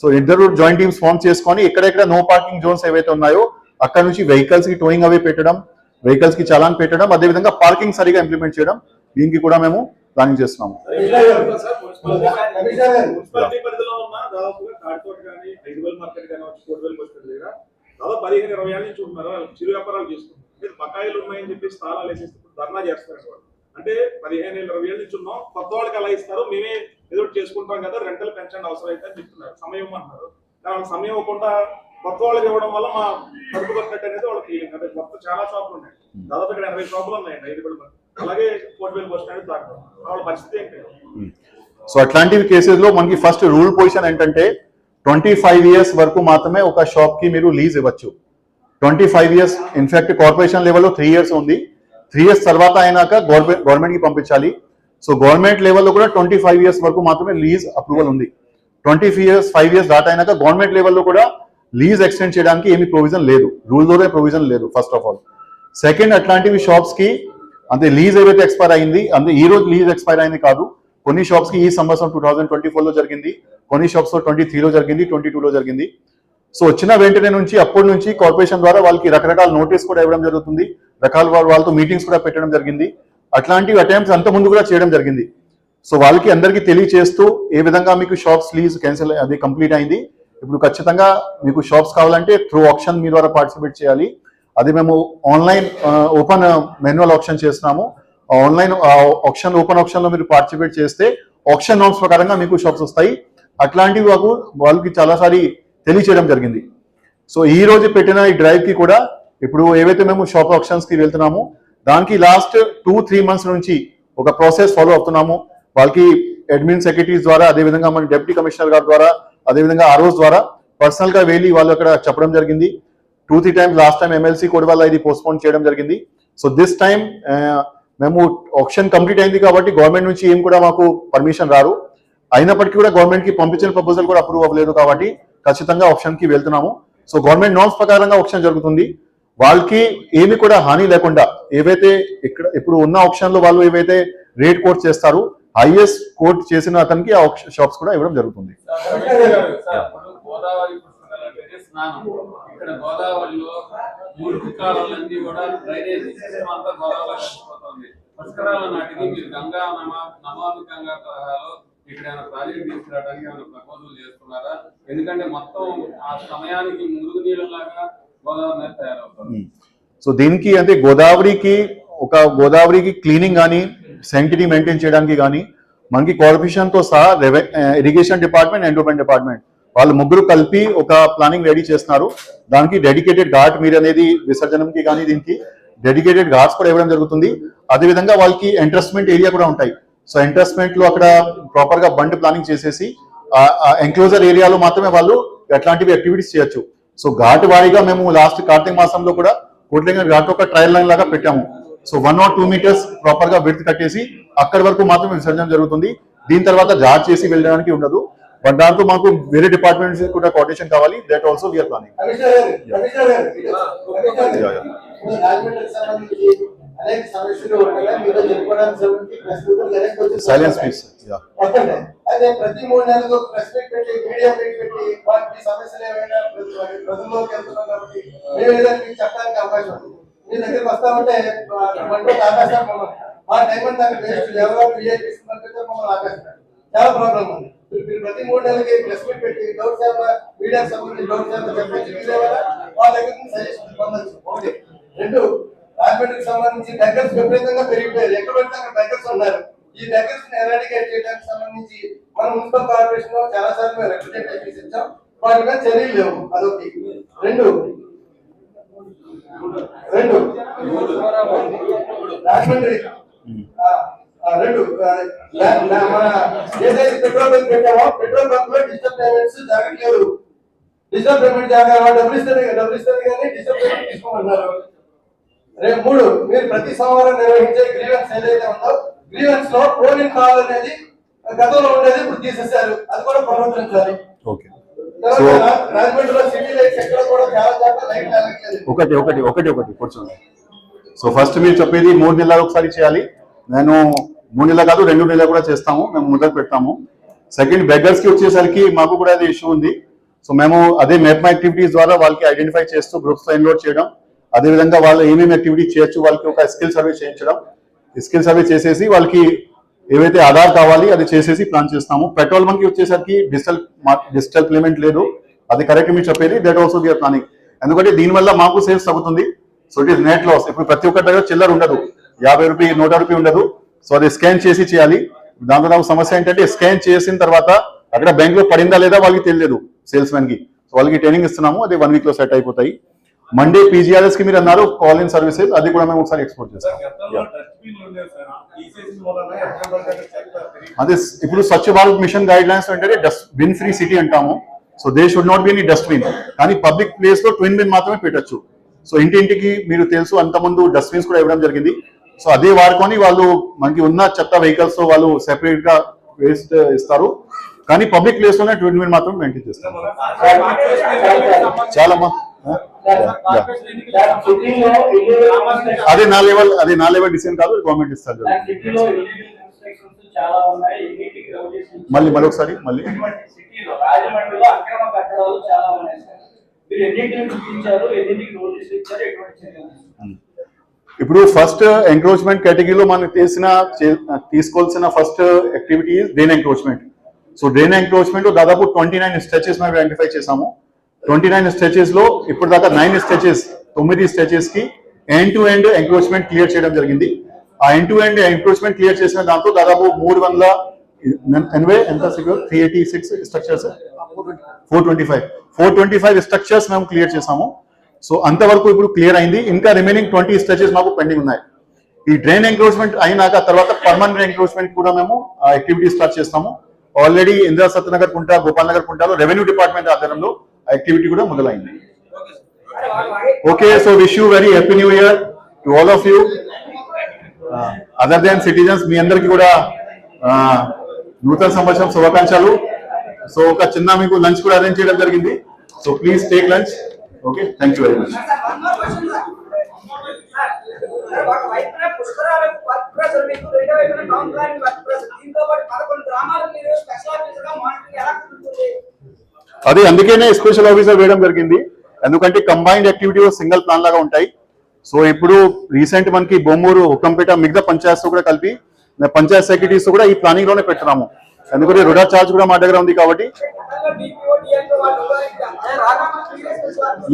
so ఇద్దరు జాయింట్ టీమ్స్ ఫార్మ్ చేసుకొని ఎక్కడెక్కడ నో పార్కింగ్ జోన్స్ ఏవైతే ఉన్నాయో అక్కడ నుంచి వెహికల్స్కి టోయింగ్ అవే పెట్టడం వెహికల్స్కి చలాన్ పెట్టడం అదేవిధంగా పార్కింగ్ సరిగా ఇంప్లిమెంట్ చేయడం దీనికి కూడా మేము ప్లానింగ్ చేస్తున్నాము. పరిధిలో ఉన్న కానీ మార్కెట్ కానీ దాదాపు పదిహేను ఇరవై చిరు బకాయిలు ఉన్నాయని చెప్పి స్థానాలు వేసేసి ధర్నా చేస్తారు అంటే పదిహేను ఇరవై ఏళ్ళ నుంచి ఉన్నాం. కొత్త వాళ్ళకి అలా ఇస్తారు? మేమే ఏదో చేసుకుంటాం కదా రెంటల్ పెన్షన్ అవసరం అయితే అని చెప్తున్నారు. సమయం అంటున్నారు. సమయం ఇవ్వకుండా కొత్త వాళ్ళకి ఇవ్వడం వల్ల మా కడుపు కొట్టినట్టు అనేది వాళ్ళకి ఫీలింగ్ అంటే మొత్తం చాలా షాపులు ఉన్నాయి. దాదాపు ఇక్కడ ఎనభై షాపులు ఉన్నాయండి ఐదు వేల అలాగే కోటివేల బస్ స్టాండ్ దాకా వాళ్ళ పరిస్థితి ఏంటి? సో అట్లాంటివి కేసెస్లో మనకి ఫస్ట్ రూల్ పొజిషన్ ఏంటంటే ట్వంటీ ఫైవ్ ఇయర్స్ వరకు మాత్రమే ఒక షాప్కి మీరు లీజ్ ఇవ్వచ్చు. Twenty five years in fact corporation లెవెల్లో త్రీ ఇయర్స్ ఉంది. త్రీ ఇయర్స్ తర్వాత అయినాక గవర్నమెంట్కి పంపించాలి. సో గవర్నమెంట్ లెవెల్లో కూడా ట్వంటీ ఫైవ్ ఇయర్స్ వరకు మాత్రమే లీజ్ అప్రూవల్ ఉంది. ట్వంటీ ఇయర్స్ ఫైవ్ ఇయర్స్ దాట్ అయినాక గవర్నమెంట్ లెవెల్లో కూడా లీజ్ ఎక్స్టెండ్ చేయడానికి ఏమి ప్రొవిజన్ లేదు. రూల్లోనే ప్రొవిజన్ లేదు ఫస్ట్ ఆఫ్ ఆల్ సెకండ్ అట్లాంటివి షాప్స్కి అంటే లీజ్ ఏవైతే ఎక్స్పైర్ అయింది అంటే ఈ రోజు లీజ్ ఎక్స్పైర్ అయింది కాదు కొన్ని షాప్స్కి ఈ సంవత్సరం టూ థౌసండ్ ట్వంటీ ఫోర్లో జరిగింది కొన్ని షాప్స్లో ట్వంటీ త్రీలో జరిగింది ట్వంటీ లో జరిగింది. సో వచ్చిన వెంటనే నుంచి అప్పటి నుంచి కార్పొరేషన్ ద్వారా వాళ్ళకి రకరకాల నోటీస్ కూడా ఇవ్వడం జరుగుతుంది రకాల వాళ్ళతో మీటింగ్స్ కూడా పెట్టడం జరిగింది. అట్లాంటి అటెంప్ట్స్ అంత ముందు కూడా చేయడం జరిగింది. సో వాళ్ళకి అందరికీ తెలియచేస్తూ ఏ విధంగా మీకు షాప్స్ లీజ్ క్యాన్సిల్ అది కంప్లీట్ అయింది ఇప్పుడు ఖచ్చితంగా మీకు షాప్స్ కావాలంటే త్రూ ఆప్షన్ మీ ద్వారా పార్టిసిపేట్ చేయాలి. అది మేము ఆన్లైన్ ఓపెన్ మాన్యువల్ ఆప్షన్ చేస్తున్నాము. ఆన్లైన్ ఆప్షన్ ఓపెన్ ఆప్షన్లో మీరు పార్టిసిపేట్ చేస్తే ఆప్షన్ నామ్స్ ప్రకారంగా మీకు షాప్స్ వస్తాయి. అట్లాంటివి మాకు వాళ్ళకి చాలాసారి తెలియచేయడం జరిగింది. సో ఈ రోజు పెట్టిన ఈ డ్రైవ్కి కూడా ఇప్పుడు ఏవైతే మేము షాప్ ఆప్షన్స్కి వెళ్తున్నామో దానికి లాస్ట్ టూ త్రీ మంత్స్ నుంచి ఒక ప్రాసెస్ ఫాలో అవుతున్నాము. వాళ్ళకి అడ్మిన్ సెక్రటరీస్ ద్వారా అదేవిధంగా మన డెప్యూటీ కమిషనర్ గారి ద్వారా అదేవిధంగా ఆర్ఓస్ ద్వారా పర్సనల్గా వెళ్ళి వాళ్ళు అక్కడ చెప్పడం జరిగింది. Two three times last time MLC code వల్ల ఇది పోస్ట్పోన్ చేయడం జరిగింది. సో దిస్ టైం మేము ఆప్షన్ కంప్లీట్ అయింది కాబట్టి గవర్నమెంట్ నుంచి ఏం కూడా మాకు పర్మిషన్ రారు. అయినప్పటికీ కూడా గవర్నమెంట్కి పంపించిన ప్రపోజల్ కూడా అప్రూవ్ అవ్వలేదు కాబట్టి ఖచ్చితంగా ఆప్షన్కి వెళ్తున్నాము. సో గవర్నమెంట్ నామ్స్ ప్రకారంగా ఆప్షన్ జరుగుతుంది. వాళ్ళకి ఏమి కూడా హాని లేకుండా ఏవైతే ఇక్కడ ఇప్పుడు ఉన్న ఆప్షన్లో వాళ్ళు ఏవైతే రేట్ కోట్ చేస్తారు హైయెస్ట్ కోట్ చేసిన అతనికి ఆ షాప్స్ కూడా ఇవ్వడం జరుగుతుంది. ప్రాజెక్ట్ తీసుకురావడానికి ఏమైనా ప్రపోజల్ చేస్తున్నారా? ఎందుకంటే మొత్తం ఆ సమయానికి మురుగు నీళ్ళలాగా గోదావరి తయారవుతుంది. సో దీనికి అంటే గోదావరికి ఒక గోదావరికి క్లీనింగ్ కానీ శాంక్టిటీ మెయింటైన్ చేయడానికి కానీ మనకి కార్పొరేషన్తో సహా ఇరిగేషన్ డిపార్ట్మెంట్ ఎండోమెంట్ డిపార్ట్మెంట్ వాళ్ళు ముగ్గురు కలిపి ఒక ప్లానింగ్ రెడీ చేస్తున్నారు. దానికి డెడికేటెడ్ ఘాట్ మీరు అనేది విసర్జనంకి కానీ దీనికి డెడికేటెడ్ ఘాట్స్ కూడా ఇవ్వడం జరుగుతుంది. అదేవిధంగా వాళ్ళకి ఎంట్రస్మెంట్ ఏరియా కూడా ఉంటాయి. సో ఎంట్రస్మెంట్లో అక్కడ ప్రాపర్గా బండ్ ప్లానింగ్ చేసేసి ఎంక్లోజర్ ఏరియాలో మాత్రమే వాళ్ళు అట్లాంటివి యాక్టివిటీస్ చేయొచ్చు. సో ఘాట్ వారీగా మేము లాస్ట్ కార్తీక మాసంలో కూడా కోట్లింగ ఘాట్ ఒక ట్రయల్ లైన్ లాగా పెట్టాము. So one or two meters ప్రాపర్గా విడ్త్ కట్టేసి అక్కడి వరకు మాత్రమే విసర్జన జరుగుతుంది. దీని తర్వాత జార్ చేసి వెళ్ళడానికి ఉండదు. బట్ దాంతో మాకు వేరే డిపార్ట్మెంట్స్ కూడా కోటేషన్ కావాలి. That also we're planning silence please ప్రతి మూడు నెలలకు ఒక ప్రెస్ మీట్ పెట్టి మీడియా మీట్ పెట్టి వాటి సమస్యలు ఏమైనా ప్రజల్లోకి వెళ్తున్నాం కాబట్టి మేము ఏదైనా మీకు చెప్పడానికి అవకాశం ఉంది మీ దగ్గరికి వస్తామంటే ఆకాశం మా టైం అంతా అక్కడ వేస్ట్ ఎవరో మమ్మల్ని ఆకాశం చాలా ప్రాబ్లం ఉంది. మీరు ప్రతి మూడు నెలలకి ప్రెస్ మీట్ పెట్టి డౌట్స్ ఏమైనా మీడియాకి సంబంధించి మీరే వాళ్ళ దగ్గర సజెషన్ పొందొచ్చు ఒకటి రెండు రాజమండ్రికి సంబంధించి బెగ్గర్స్ విపరీతంగా పెరిగిపోయారు. ఎక్కడ పడితే అక్కడ ఉన్నారు. ఈ బెగ్గర్స్ని ఎరాడికేట్ చేయడానికి సంబంధించి మన మున్సిపల్ కార్పొరేషన్లో చాలా సార్లు మేము రిప్రజెంటేషన్స్ ఇచ్చాం. వాటి మీద చర్యలు లేవు. అదొకటి. రెండు రెండు. రాజమండ్రి. ఆ, రెండు. మన ఏదైతే పెట్రోల్ బంక్ పెట్టామో పెట్రోల్ బంక్లో డిజిటల్ పేమెంట్స్ జరగట్లేదు. డిజిటల్ పేమెంట్ జరగాలి డబ్బులు ఇస్తారు డబ్బులు ఇస్తారు కానీ డిజిటల్ పేమెంట్ తీసుకోమన్నారు. రేపు మూడు మీరు ప్రతి సోమవారం నిర్వహించే గ్రీవెన్స్ ఏదైతే ఉందో గ్రీవెన్స్లో పోలింగ్ కాల్ అనేది గతంలో ఉండేది ఇప్పుడు తీసేశారు. అది కూడా పునరుద్ధరించాలి. ఓకే. వెళ్ళట్లేదు ఒకటి ఒకటి ఒకటి ఒకటి కూర్చోండి. సో ఫస్ట్ మీరు చెప్పేది మూడు నెలలు ఒకసారి చేయాలి. నేను మూడు నెలలు కాదు రెండు నెలలు కూడా చేస్తాము. మేము మొదలు పెడతాము. సెకండ్ బెగ్గర్స్కి వచ్చేసరికి మాకు కూడా అది ఇష్యూ ఉంది. సో మేము అదే మెప్మా యాక్టివిటీస్ ద్వారా వాళ్ళకి ఐడెంటిఫై చేస్తూ గ్రూప్స్లో ఎన్రోల్ చేయడం. అదే విధంగా వాళ్ళు ఏమేమి యాక్టివిటీ చేయొచ్చు వాళ్ళకి ఒక స్కిల్ సర్వే చేయించడం. స్కిల్ సర్వే చేసేసి వాళ్ళకి ఏవైతే ఆధార్ కావాలి అది చేసేసి ప్లాన్ చేస్తాము. పెట్రోల్ బంక్ వచ్చేసరికి డిజిటల్ డిజిటల్ పేమెంట్ లేదు. అది కరెక్ట్ మీరు చెప్పేది దట్ ఆల్సో వీఆర్ ప్లానింగ్ ఎందుకంటే దీనివల్ల మాకు సేల్స్ తగ్గుతుంది. So it is net loss ఇప్పుడు ప్రతి ఒక్కరి దగ్గర చిల్లర ఉండదు. యాభై రూపాయలు నూట రూపాయలు ఉండదు. సో అది స్కాన్ చేసి చేయాలి. దాంతో నాకు సమస్య ఏంటంటే స్కాన్ చేసిన తర్వాత అక్కడ బ్యాంక్లో పడిందా లేదా వాళ్ళకి తెలియదు సేల్స్ మ్యాన్కి. సో వాళ్ళకి ట్రైనింగ్ ఇస్తున్నాము. అది వన్ వీక్లో సెట్ అయిపోతాయి. మండే పీజీఆర్ఎస్కి మీరు అన్నారు కాల్ ఇన్ సర్వీసెస్ అది కూడా మేము ఒకసారి ఎక్స్పోర్ట్ చేస్తాం. అదే ఇప్పుడు Swachh Bharat mission guidelines అంటే డస్ట్ బిన్ ఫ్రీ సిటీ అంటాము. So they should not be any dustbin కానీ పబ్లిక్ ప్లేస్లో ట్విన్ బిన్ మాత్రమే పెట్టొచ్చు. సో ఇంటింటికి మీరు తెలుసు అంతకుముందు డస్ట్బిన్స్ కూడా ఇవ్వడం జరిగింది. సో అదే వాడుకొని వాళ్ళు మనకి ఉన్న చెత్త వెహికల్స్తో వాళ్ళు సెపరేట్గా వేస్ట్ ఇస్తారు. కానీ పబ్లిక్ ప్లేస్లోనే ట్విన్ బిన్ మాత్రం మెయింటైన్ చేస్తారు. చాలా అదే నా లెవెల్ అదే నా లెవెల్ డిసిజన్ కాదు గవర్నమెంట్ ఇస్తారు. మళ్ళీ మళ్ళీ. ఒకసారి మళ్ళీ? ఇప్పుడు ఫస్ట్ ఎంక్రోచ్మెంట్ కేటగిరీలో మనం తీసిన తీసుకోవాల్సిన first activity drain encroachment so drain encroachment దాదాపు ట్వంటీ నైన్ స్ట్రెచెస్ మేము ఐడెంటిఫై చేసాము ట్వంటీ నైన్ స్ట్రెచెస్లో ఇప్పుడు దాకా నైన్ స్ట్రెచెస్ తొమ్మిది స్ట్రెచెస్కి end to end encroachment clear చేయడం జరిగింది. ఆ end to end encroachment clear చేసిన దాంతో దాదాపు మూడు వందల ఎనభై ఎంత three eighty six structures four twenty five four twenty five structures మేము క్లియర్ చేసాము సో అంతవరకు ఇప్పుడు క్లియర్ అయింది. ఇంకా రిమైనింగ్ ట్వంటీ స్ట్రెచెస్ మాకు పెండింగ్ ఉన్నాయి. ఈ డ్రైన్ ఎంక్రోచ్మెంట్ అయినాక తర్వాత పర్మనెంట్ ఎంక్రోచ్మెంట్ కూడా మేము యాక్టివిటీ స్టార్ట్ చేస్తాము. ఆల్రెడీ ఇందిరా సత్యనగర్ కుంట గోపాల్ నగర్ కుంటలో రెవెన్యూ డిపార్ట్మెంట్ ఆధ్వర్యంలో యాక్టివిటీ కూడా మొదలైంది. Okay so wish you very happy new year to all of you other than citizens మీ అందరికి కూడా నూతన సంవత్సరం శుభాకాంక్షలు. సో ఒక చిన్న మీకు లంచ్ కూడా అరేంజ్ చేయడం జరిగింది. So please take lunch. Okay thank you very much అది అందుకనే స్పెషల్ ఆఫీసర్ వేయడం జరిగింది. ఎందుకంటే కంబైన్డ్ యాక్టివిటీ సింగిల్ ప్లాన్ లాగా ఉంటాయి. సో ఇప్పుడు రీసెంట్ మనకి బొమ్మూరు హుకంపేట మిగతా పంచాయత్ కూడా కలిపి పంచాయత్ సెక్రటరీస్ కూడా ఈ ప్లానింగ్లోనే పెట్టున్నాము. ఎందుకంటే రుడా చార్జ్ కూడా మా దగ్గర ఉంది కాబట్టి.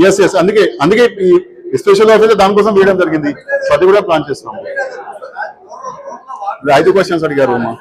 ఎస్ ఎస్ అందుకే అందుకే ఈ స్పెషల్ ఆఫీసర్ దానికోసం వేయడం జరిగింది. సో అది కూడా ప్లాన్ చేస్తున్నాము. ఐదు క్వశ్చన్స్ అడిగారు అమ్మా